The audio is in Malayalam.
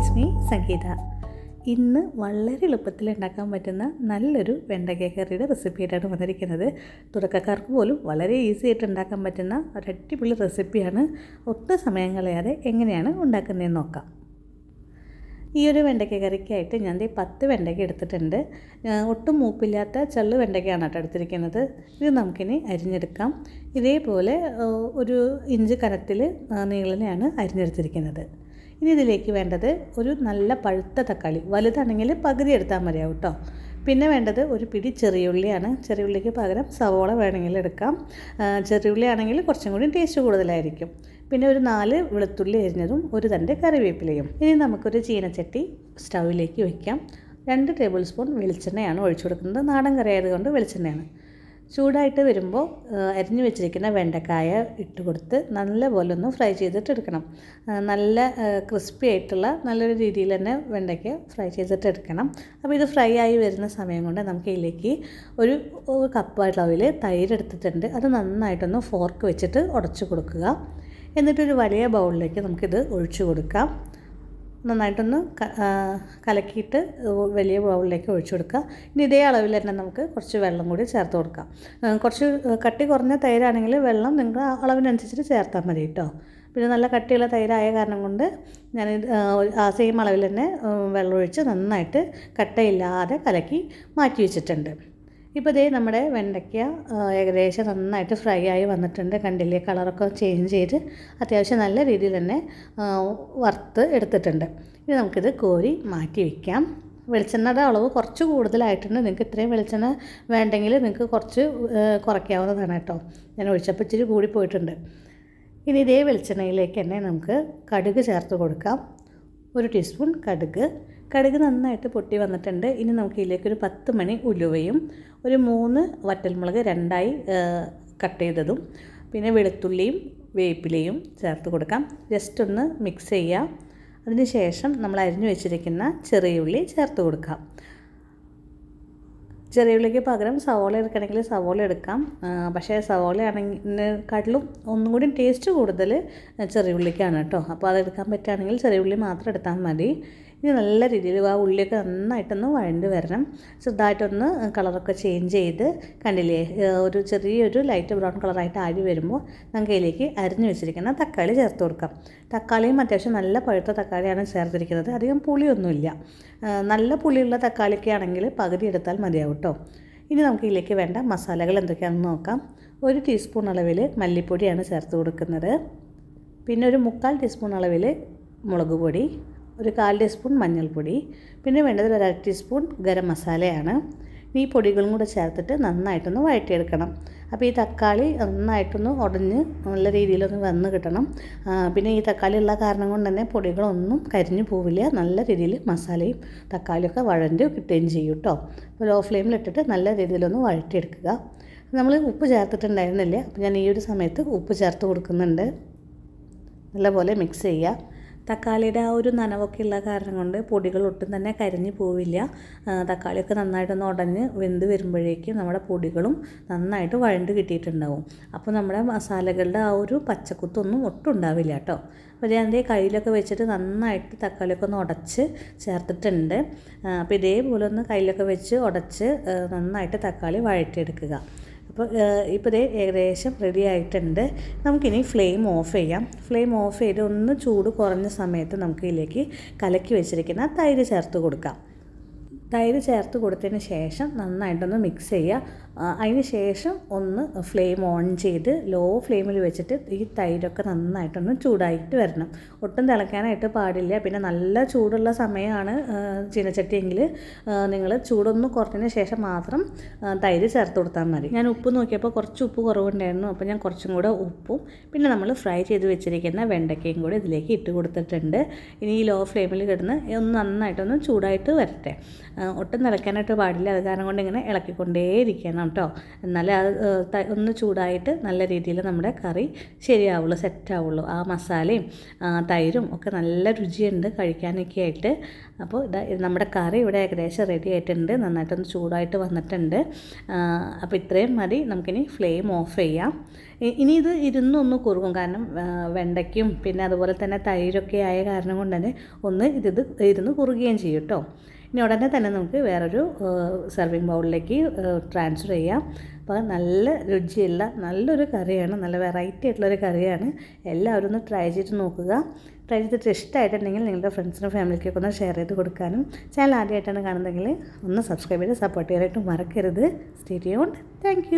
ഇറ്റ്സ് മീ സംഗീത. ഇന്ന് വളരെ എളുപ്പത്തിൽ ഉണ്ടാക്കാൻ പറ്റുന്ന നല്ലൊരു വെണ്ടക്ക കറിയുടെ റെസിപ്പിയായിട്ടാണ് വന്നിരിക്കുന്നത്. തുടക്കക്കാർക്ക് പോലും വളരെ ഈസി ആയിട്ട് ഉണ്ടാക്കാൻ പറ്റുന്ന ഒരു അടിപൊളി റെസിപ്പിയാണ്. ഒട്ടും സമയം കളയാതെ എങ്ങനെയാണ് ഉണ്ടാക്കുന്നതെന്ന് നോക്കാം. ഈ ഒരു വെണ്ടയ്ക്ക കറിക്കായിട്ട് ഞാൻ ദേ പത്ത് വെണ്ടയ്ക്ക എടുത്തിട്ടുണ്ട്. ഒട്ടും മൂപ്പില്ലാത്ത ചള്ളു വെണ്ടയ്ക്കയാണ് കേട്ടോ എടുത്തിരിക്കുന്നത്. ഇത് നമുക്കിനി അരിഞ്ഞെടുക്കാം. ഇതേപോലെ ഒരു ഇഞ്ച് കനത്തിൽ നീളനെയാണ് അരിഞ്ഞെടുത്തിരിക്കുന്നത്. ഇനി ഇതിലേക്ക് വേണ്ടത് ഒരു നല്ല പഴുത്ത തക്കാളി. വലുതാണെങ്കിൽ പകുതി എടുത്താൽ മതിയാവും കേട്ടോ പിന്നെ വേണ്ടത് ഒരു പിടി ചെറിയുള്ളിയാണ് ചെറിയുള്ളിക്ക് പകരം സവോള വേണമെങ്കിൽ എടുക്കാം. ചെറിയ ചെറിയുള്ളി ആണെങ്കിൽ കുറച്ചും കൂടി ടേസ്റ്റ് കൂടുതലായിരിക്കും. പിന്നെ ഒരു നാല് വെളുത്തുള്ളി എരിഞ്ഞതും ഒരു തണ്ട് കറിവേപ്പിലയും. ഇനി നമുക്കൊരു ചീനച്ചട്ടി സ്റ്റൗവിലേക്ക് വയ്ക്കാം രണ്ട് ടേബിൾ സ്പൂൺ വെളിച്ചെണ്ണയാണ് ഒഴിച്ചു കൊടുക്കുന്നത്. നാടൻ കറി ആയതുകൊണ്ട് വെളിച്ചെണ്ണയാണ്. ചൂടായിട്ട് വരുമ്പോൾ അരിഞ്ഞു വെച്ചിരിക്കുന്ന വെണ്ടക്കായ ഇട്ട് കൊടുത്ത് നല്ലപോലെ ഒന്ന് ഫ്രൈ ചെയ്തിട്ടെടുക്കണം. നല്ല ക്രിസ്പി ആയിട്ടുള്ള നല്ലൊരു രീതിയിൽ തന്നെ വെണ്ടയ്ക്ക ഫ്രൈ ചെയ്തിട്ടെടുക്കണം. അപ്പോൾ ഇത് ഫ്രൈ ആയി വരുന്ന സമയം കൊണ്ട് നമുക്ക് ഇതിലേക്ക് ഒരു കപ്പ് അളവിൽ തൈര് എടുത്തിട്ടുണ്ട് അത് നന്നായിട്ടൊന്ന് ഫോർക്ക് വെച്ചിട്ട് ഉടച്ചു കൊടുക്കുക. എന്നിട്ടൊരു വലിയ ബൗളിലേക്ക് നമുക്കിത് ഒഴിച്ചു കൊടുക്കാം. നന്നായിട്ടൊന്ന് കലക്കിയിട്ട് വലിയ ബൗളിലേക്ക് ഒഴിച്ചു കൊടുക്കുക. ഇനി ഇതേ അളവിൽ തന്നെ നമുക്ക് കുറച്ച് വെള്ളം കൂടി ചേർത്ത് കൊടുക്കാം. കുറച്ച് കട്ടി കുറഞ്ഞ തൈരാണെങ്കിൽ വെള്ളം നിങ്ങൾ അളവിനനുസരിച്ച് ചേർത്താൽ മതി കേട്ടോ. പിന്നെ നല്ല കട്ടിയുള്ള തൈരായ കാരണം കൊണ്ട് ഞാൻ ആ സെയിം അളവിൽ തന്നെ ആ, വെള്ളം ഒഴിച്ച് നന്നായിട്ട് കട്ടയില്ലാതെ കലക്കി മാറ്റി വെച്ചിട്ടുണ്ട്. ഇപ്പോൾ ഇതേ നമ്മുടെ വെണ്ടയ്ക്ക ഏകദേശം നന്നായിട്ട് ഫ്രൈ ആയി വന്നിട്ടുണ്ട്. കണ്ടില്ലേ? കളറൊക്കെ ചേഞ്ച് ചെയ്ത് അത്യാവശ്യം നല്ല രീതിയിൽ തന്നെ വറുത്ത് എടുത്തിട്ടുണ്ട്. ഇനി നമുക്കിത് കോരി മാറ്റി വയ്ക്കാം വെളിച്ചെണ്ണയുടെ അളവ് കുറച്ച് കൂടുതലായിട്ടുണ്ട്. നിങ്ങൾക്ക് ഇത്രയും വെളിച്ചെണ്ണ വേണ്ടെങ്കിൽ നിങ്ങൾക്ക് കുറച്ച് കുറയ്ക്കാവുന്നതാണ് കേട്ടോ. ഞാൻ ഒഴിച്ചപ്പോൾ ഇച്ചിരി കൂടി പോയിട്ടുണ്ട്. ഇനി ഇതേ വെളിച്ചെണ്ണയിലേക്ക് തന്നെ നമുക്ക് കടുക് ചേർത്ത് കൊടുക്കാം. ഒരു ടീസ്പൂൺ കടുക്. കടുക് നന്നായിട്ട് പൊട്ടി വന്നിട്ടുണ്ട്. ഇനി നമുക്ക് ഇതിലേക്ക് ഒരു പത്ത് മണി ഉലുവയും ഒരു മൂന്ന് വറ്റൽമുളക് രണ്ടായി കട്ട് ചെയ്തതും പിന്നെ വെളുത്തുള്ളിയും വേപ്പിലയും ചേർത്ത് കൊടുക്കാം. ജസ്റ്റ് ഒന്ന് മിക്സ് ചെയ്യാം. അതിന് ശേഷം നമ്മൾ അരിഞ്ഞു വെച്ചിരിക്കുന്ന ചെറിയ ഉള്ളി ചേർത്ത് കൊടുക്കാം. ചെറിയ ഉള്ളിക്ക് പകരം സവോള എടുക്കണമെങ്കിൽ സവോള എടുക്കാം. പക്ഷേ സവോള ആണെങ്കിനെക്കാട്ടിലും ഒന്നും കൂടി ടേസ്റ്റ് കൂടുതൽ ചെറിയ ഉള്ളിക്കാണ് കേട്ടോ. അപ്പോൾ അതെടുക്കാൻ പറ്റുകയാണെങ്കിൽ ചെറിയ ഉള്ളി മാത്രം എടുത്താൽ മതി. ഇനി നല്ല രീതിയിൽ ആ ഉള്ളിയൊക്കെ നന്നായിട്ടൊന്ന് വഴണ്ട് വരണം. ചെറുതായിട്ടൊന്ന് കളറൊക്കെ ചേഞ്ച് ചെയ്ത് കണ്ടില്ലേ ഒരു ചെറിയൊരു ലൈറ്റ് ബ്രൗൺ കളറായിട്ട് ആഴി വരുമ്പോൾ നമുക്ക് ഇതിലേക്ക് അരിഞ്ഞു വെച്ചിരിക്കുന്ന തക്കാളി ചേർത്ത് കൊടുക്കാം. തക്കാളിയും അത്യാവശ്യം നല്ല പഴുത്ത തക്കാളിയാണ് ചേർത്തിരിക്കുന്നത്. അധികം പുളിയൊന്നുമില്ല. നല്ല പുളിയുള്ള തക്കാളിയൊക്കെ ആണെങ്കിൽ പകുതി എടുത്താൽ മതിയാവും കേട്ടോ ഇനി നമുക്ക് ഇതിലേക്ക് വേണ്ട മസാലകൾ എന്തൊക്കെയാണെന്ന് നോക്കാം. ഒരു ടീസ്പൂൺ അളവിൽ മല്ലിപ്പൊടിയാണ് ചേർത്ത് കൊടുക്കുന്നത്. പിന്നെ ഒരു മുക്കാൽ ടീസ്പൂൺ അളവിൽ മുളക് പൊടി. ഒരു കാൽ ടീസ്പൂൺ മഞ്ഞൾപ്പൊടി പിന്നെ വേണ്ടത് ഒരു അര ടീസ്പൂൺ ഗരം മസാലയാണ്. ഈ പൊടികളും കൂടെ ചേർത്തിട്ട് നന്നായിട്ടൊന്ന് വഴറ്റിയെടുക്കണം. അപ്പോൾ ഈ തക്കാളി നന്നായിട്ടൊന്ന് ഉടഞ്ഞ് നല്ല രീതിയിലൊന്ന് വന്ന് കിട്ടണം. പിന്നെ ഈ തക്കാളി ഉള്ള കാരണം കൊണ്ട് തന്നെ പൊടികളൊന്നും കരിഞ്ഞു പോവില്ല. നല്ല രീതിയിൽ മസാലയും തക്കാളിയൊക്കെ വഴഞ്ഞ് കിട്ടുകയും ചെയ്യും കേട്ടോ അപ്പോൾ ലോ ഫ്ലെയിമിലിട്ടിട്ട് നല്ല രീതിയിലൊന്ന് വഴറ്റിയെടുക്കുക. നമ്മൾ ഉപ്പ് ചേർത്തിട്ടുണ്ടായിരുന്നില്ല. അപ്പോൾ ഞാൻ ഈ ഒരു സമയത്ത് ഉപ്പ് ചേർത്ത് കൊടുക്കുന്നുണ്ട്. നല്ലപോലെ മിക്സ് ചെയ്യുക. തക്കാളിയുടെ ആ ഒരു നനവൊക്കെ ഉള്ള കാരണം കൊണ്ട് പൊടികൾ ഒട്ടും തന്നെ കരിഞ്ഞു പോവില്ല. തക്കാളിയൊക്കെ നന്നായിട്ടൊന്ന് ഉടഞ്ഞ് വെന്ത് വരുമ്പോഴേക്കും നമ്മുടെ പൊടികളും നന്നായിട്ട് വഴണ്ട് കിട്ടിയിട്ടുണ്ടാവും. അപ്പോൾ നമ്മുടെ മസാലകളുടെ ആ ഒരു പച്ചക്കുത്തൊന്നും ഒട്ടും ഉണ്ടാവില്ല കേട്ടോ. അപ്പോൾ ഞാൻ എന്റെ കയ്യിലൊക്കെ വെച്ചിട്ട് നന്നായിട്ട് തക്കാളിയൊക്കെ ഒന്ന് ഉടച്ച് ചേർത്തിട്ടുണ്ട്. അപ്പോൾ ഇതേപോലെ ഒന്ന് കയ്യിലൊക്കെ വെച്ച് ഉടച്ച് നന്നായിട്ട് തക്കാളി വഴറ്റിയെടുക്കുക. അപ്പോൾ ഇപ്പോൾ ഇതേ ഏകദേശം റെഡി ആയിട്ടുണ്ട്. നമുക്കിനി ഫ്ലെയിം ഓഫ് ചെയ്യാം. ഫ്ലെയിം ഓഫ് ചെയ്ത് ഒന്ന് ചൂട് കുറഞ്ഞ സമയത്ത് നമുക്ക് ഇതിലേക്ക് കലക്കി വെച്ചിരിക്കുന്ന തൈര് ചേർത്ത് കൊടുക്കാം. തൈര് ചേർത്ത് കൊടുത്തതിന് ശേഷം നന്നായിട്ടൊന്ന് മിക്സ് ചെയ്യുക. അതിന് ശേഷം ഒന്ന് ഫ്ലെയിം ഓൺ ചെയ്ത് ലോ ഫ്ലെയിമിൽ വെച്ചിട്ട് ഈ തൈരൊക്കെ നന്നായിട്ടൊന്ന് ചൂടായിട്ട് വരണം. ഒട്ടും തിളയ്ക്കാനായിട്ട് പാടില്ല. പിന്നെ നല്ല ചൂടുള്ള സമയമാണ് ചീനച്ചട്ടിയെങ്കിൽ നിങ്ങൾ ചൂടൊന്ന് കുറഞ്ഞതിന് ശേഷം മാത്രം തൈര് ചേർത്ത് കൊടുത്താൽ മതി. ഞാൻ ഉപ്പ് നോക്കിയപ്പോൾ കുറച്ച് ഉപ്പ് കുറവുണ്ടായിരുന്നു. അപ്പോൾ ഞാൻ കുറച്ചും കൂടെ ഉപ്പും പിന്നെ നമ്മൾ ഫ്രൈ ചെയ്ത് വെച്ചിരിക്കുന്ന വെണ്ടയ്ക്കയും കൂടെ ഇതിലേക്ക് ഇട്ട് കൊടുത്തിട്ടുണ്ട്. ഇനി ഈ ലോ ഫ്ലെയിമിൽ കിടന്ന് ഒന്ന് നന്നായിട്ടൊന്ന് ചൂടായിട്ട് വരട്ടെ. ഒട്ടും തിളയ്ക്കാനായിട്ട് പാടില്ല. അത് കാരണം കൊണ്ട് ഇങ്ങനെ ഇളക്കിക്കൊണ്ടേയിരിക്കണം കേട്ടോ എന്നാലേ അത് ഒന്ന് ചൂടായിട്ട് നല്ല രീതിയിൽ നമ്മുടെ കറി ശരിയാവുള്ളൂ സെറ്റാവുള്ളൂ. ആ മസാലയും തൈരും ഒക്കെ നല്ല രുചിയുണ്ട് കഴിക്കാനൊക്കെ ആയിട്ട്. അപ്പോൾ ഇതാ നമ്മുടെ കറി ഇവിടെ ഏകദേശം റെഡി ആയിട്ടുണ്ട്. നന്നായിട്ടൊന്ന് ചൂടായിട്ട് വന്നിട്ടുണ്ട്. അപ്പോൾ ഇത്രയും മതി. നമുക്കിനി ഫ്ലെയിം ഓഫ് ചെയ്യാം. ഇനി ഇത് ഇരുന്നൊന്ന് കുറുകും. കാരണം വെണ്ടയ്ക്കും പിന്നെ അതുപോലെ തന്നെ തൈരൊക്കെ ആയ കാരണം കൊണ്ട് തന്നെ ഒന്ന് ഇത് ഇരുന്ന് കുറുകുകയും ചെയ്യും കേട്ടോ ഇനി ഉടനെ തന്നെ നമുക്ക് വേറൊരു സെർവിങ് ബൗളിലേക്ക് ട്രാൻസ്ഫർ ചെയ്യാം. അപ്പോൾ നല്ല രുചിയുള്ള നല്ലൊരു കറിയാണ് നല്ല വെറൈറ്റി ആയിട്ടുള്ളൊരു കറിയാണ്. എല്ലാവരും ഒന്ന് ട്രൈ ചെയ്ത് നോക്കുക. ട്രൈ ചെയ്തിട്ട് ഇഷ്ടമായിട്ടുണ്ടെങ്കിൽ നിങ്ങളുടെ ഫ്രണ്ട്സിനും ഫാമിലിക്കൊക്കെ ഒന്ന് ഷെയർ ചെയ്ത് കൊടുക്കാനും. ചാനൽ ആദ്യമായിട്ടാണ് കാണുന്നതെങ്കിൽ ഒന്ന് സബ്സ്ക്രൈബ് ചെയ്ത് സപ്പോർട്ട് ചെയ്യാനായിട്ട് മറക്കരുത്. Stay tuned thank